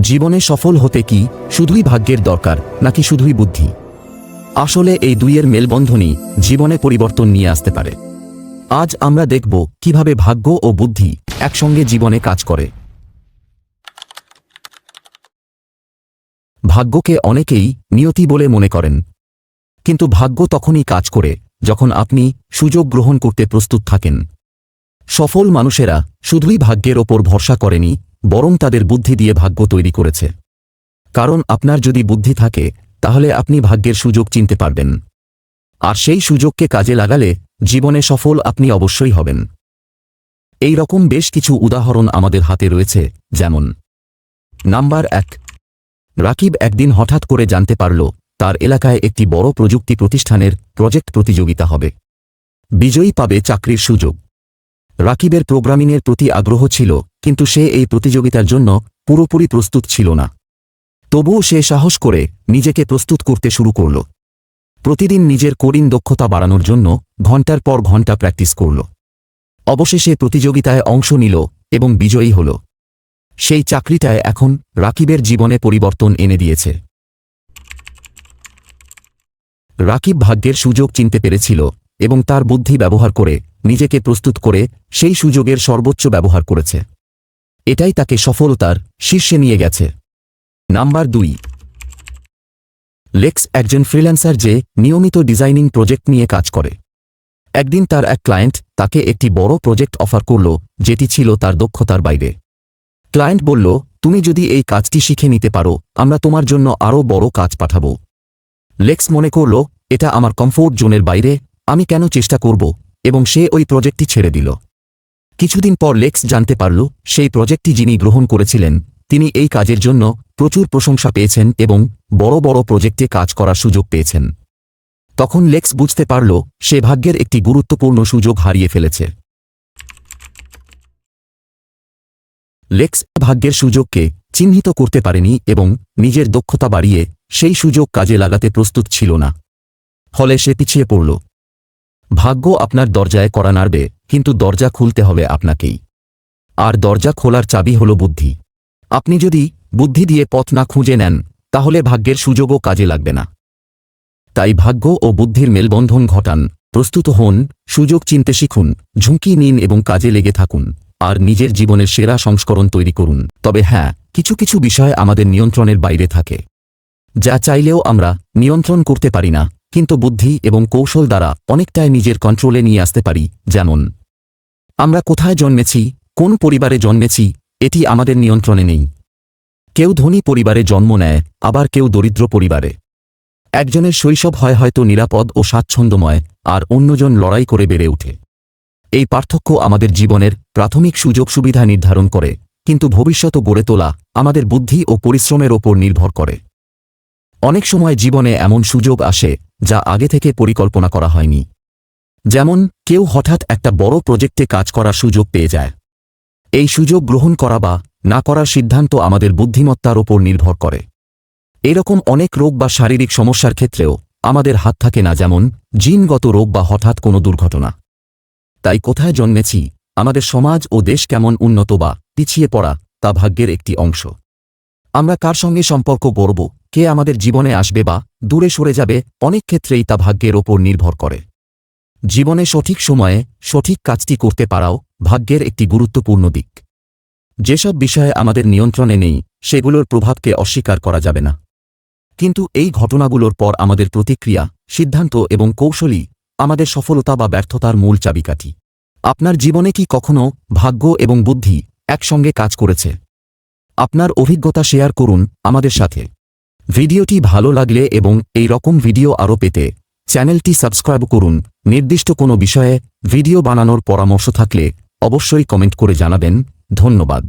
জীবনে সফল হতে কি শুধুই ভাগ্যের দরকার নাকি শুধুই বুদ্ধি? আসলে এই দুইয়ের মেলবন্ধনই জীবনে পরিবর্তন নিয়ে আসতে পারে। আজ আমরা দেখব কীভাবে ভাগ্য ও বুদ্ধি একসঙ্গে জীবনে কাজ করে। ভাগ্যকে অনেকেই নিয়তি বলে মনে করেন। কিন্তু ভাগ্য তখনই কাজ করে যখন আপনি সুযোগ গ্রহণ করতে প্রস্তুত থাকেন। সফল মানুষেরা শুধুই ভাগ্যের ওপর ভরসা করেনি বরং তাদের বুদ্ধি দিয়ে ভাগ্য তৈরি করেছে। কারণ আপনার যদি বুদ্ধি থাকে, তাহলে আপনি ভাগ্যের সুযোগ চিনতে পারবেন। আর সেই সুযোগকে কাজে লাগালে জীবনে সফল আপনি অবশ্যই হবেন। এই রকম বেশ কিছু উদাহরণ আমাদের হাতে রয়েছে, যেমন নাম্বার এক, রাকিব একদিন হঠাৎ করে জানতে পারল, তার এলাকায় একটি বড় প্রযুক্তি প্রতিষ্ঠানের প্রজেক্ট প্রতিযোগিতা হবে। বিজয়ী পাবে চাকরির সুযোগ। রাকিবের প্রোগ্রামিংয়ের প্রতি আগ্রহ ছিল কিন্তু সে এই প্রতিযোগিতার জন্য পুরোপুরি প্রস্তুত ছিল না। তবুও সে সাহস করে নিজেকে প্রস্তুত করতে শুরু করল। প্রতিদিন নিজের কোডিং দক্ষতা বাড়ানোর জন্য ঘণ্টার পর ঘণ্টা প্র্যাকটিস করল। অবশেষে প্রতিযোগিতায় অংশ নিল এবং বিজয়ী হল। সেই চাকরিটায় এখন রাকিবের জীবনে পরিবর্তন এনে দিয়েছে। রাকিব ভাগ্যের সুযোগ চিনতে পেরেছিল এবং তার বুদ্ধি ব্যবহার করে নিজেকে প্রস্তুত করে সেই সুযোগের সর্বোচ্চ ব্যবহার করেছে। এটাই তাকে সফলতার শীর্ষে নিয়ে গেছে। নাম্বার দুই। লেক্স একজন ফ্রিল্যান্সার যে নিয়মিত ডিজাইনিং প্রজেক্ট নিয়ে কাজ করে। একদিন তার এক ক্লায়েন্ট তাকে একটি বড় প্রজেক্ট অফার করল, যেটি ছিল তার দক্ষতার বাইরে। ক্লায়েন্ট বলল, তুমি যদি এই কাজটি শিখে নিতে পারো, আমরা তোমার জন্য আরও বড় কাজ পাঠাবো। লেক্স মনে করল, এটা আমার কমফোর্ট জোনের বাইরে, আমি কেন চেষ্টা করব? এবং সে ওই প্রজেক্টটি ছেড়ে দিল। কিছুদিন পর লেক্স জানতে পারল, সেই প্রজেক্টটি যিনি গ্রহণ করেছিলেন, তিনি এই কাজের জন্য প্রচুর প্রশংসা পেয়েছেন এবং বড় বড় প্রজেক্টে কাজ করার সুযোগ পেয়েছেন। তখন লেক্স বুঝতে পারল, সে ভাগ্যের একটি গুরুত্বপূর্ণ সুযোগ হারিয়ে ফেলেছে। লেক্স ভাগ্যের সুযোগকে চিহ্নিত করতে পারেনি এবং নিজের দক্ষতা বাড়িয়ে সেই সুযোগ কাজে লাগাতে প্রস্তুত ছিল না। ফলে সে পিছিয়ে পড়ল। ভাগ্য আপনার দরজায় করা নাড়বে, কিন্তু দরজা খুলতে হবে আপনাকেই। আর দরজা খোলার চাবি হল বুদ্ধি। আপনি যদি বুদ্ধি দিয়ে পথ না খুঁজে নেন, তাহলে ভাগ্যের সুযোগও কাজে লাগবে না। তাই ভাগ্য ও বুদ্ধির মেলবন্ধন ঘটান, প্রস্তুত হন, সুযোগ চিনতে শিখুন, ঝুঁকি নিন এবং কাজে লেগে থাকুন, আর নিজের জীবনের সেরা সংস্করণ তৈরি করুন। তবে হ্যাঁ কিছু কিছু বিষয় আমাদের নিয়ন্ত্রণের বাইরে থাকে। যা চাইলেও আমরা নিয়ন্ত্রণ করতে পারি না কিন্তু বুদ্ধি এবং কৌশল দ্বারা অনেকটাই নিজের কন্ট্রোলে নিয়ে আসতে পারি যেমন আমরা কোথায় জন্মেছি, কোন পরিবারে জন্মেছি, এটি আমাদের নিয়ন্ত্রণে নেই। কেউ ধনী পরিবারে জন্ম নেয়, আবার কেউ দরিদ্র পরিবারে। একজনের শৈশব হয় হয়তো নিরাপদ ও স্বাচ্ছন্দ্যময়, আর অন্যজন লড়াই করে বেড়ে ওঠে। এই পার্থক্য আমাদের জীবনের প্রাথমিক সুযোগ সুবিধা নির্ধারণ করে, কিন্তু ভবিষ্যৎ গড়ে তোলা আমাদের বুদ্ধি ও পরিশ্রমের ওপর নির্ভর করে। অনেক সময় জীবনে এমন সুযোগ আসে যা আগে থেকে পরিকল্পনা করা হয়নি। যেমন, কেউ হঠাৎ একটা বড় প্রজেক্টে কাজ করার সুযোগ পেয়ে যায়। এই সুযোগ গ্রহণ করা বা না করার সিদ্ধান্ত আমাদের বুদ্ধিমত্তার ওপর নির্ভর করে। এরকম অনেক রোগ বা শারীরিক সমস্যার ক্ষেত্রেও আমাদের হাত থাকে না, যেমন জিনগত রোগ বা হঠাৎ কোনো দুর্ঘটনা। তাই কোথায় জন্মেছি, আমাদের সমাজ ও দেশ কেমন উন্নত বা পিছিয়ে পড়া তা ভাগ্যের একটি অংশ। আমরা কার সঙ্গে সম্পর্ক গড়ব কে আমাদের জীবনে আসবে বা দূরে সরে যাবে, অনেক ক্ষেত্রেই তা ভাগ্যের ওপর নির্ভর করে। জীবনে সঠিক সময়ে সঠিক কাজটি করতে পারাও ভাগ্যের একটি গুরুত্বপূর্ণ দিক। যেসব বিষয়ে আমাদের নিয়ন্ত্রণে নেই, সেগুলোর প্রভাবকে অস্বীকার করা যাবে না। কিন্তু এই ঘটনাগুলোর পর আমাদের প্রতিক্রিয়া, সিদ্ধান্ত এবং কৌশলই আমাদের সফলতা বা ব্যর্থতার মূল চাবিকাঠি। আপনার জীবনে কি কখনো ভাগ্য এবং বুদ্ধি একসঙ্গে কাজ করেছে? আপনার অভিজ্ঞতা শেয়ার করুন আমাদের সাথে। ভিডিওটি ভালো লাগলে এবং এই রকম ভিডিও আরও পেতে চ্যানেলটি সাবস্ক্রাইব করুন। নির্দিষ্ট কোনো বিষয়ে ভিডিও বানানোর পরামর্শ থাকলে অবশ্যই কমেন্ট করে জানাবেন। ধন্যবাদ।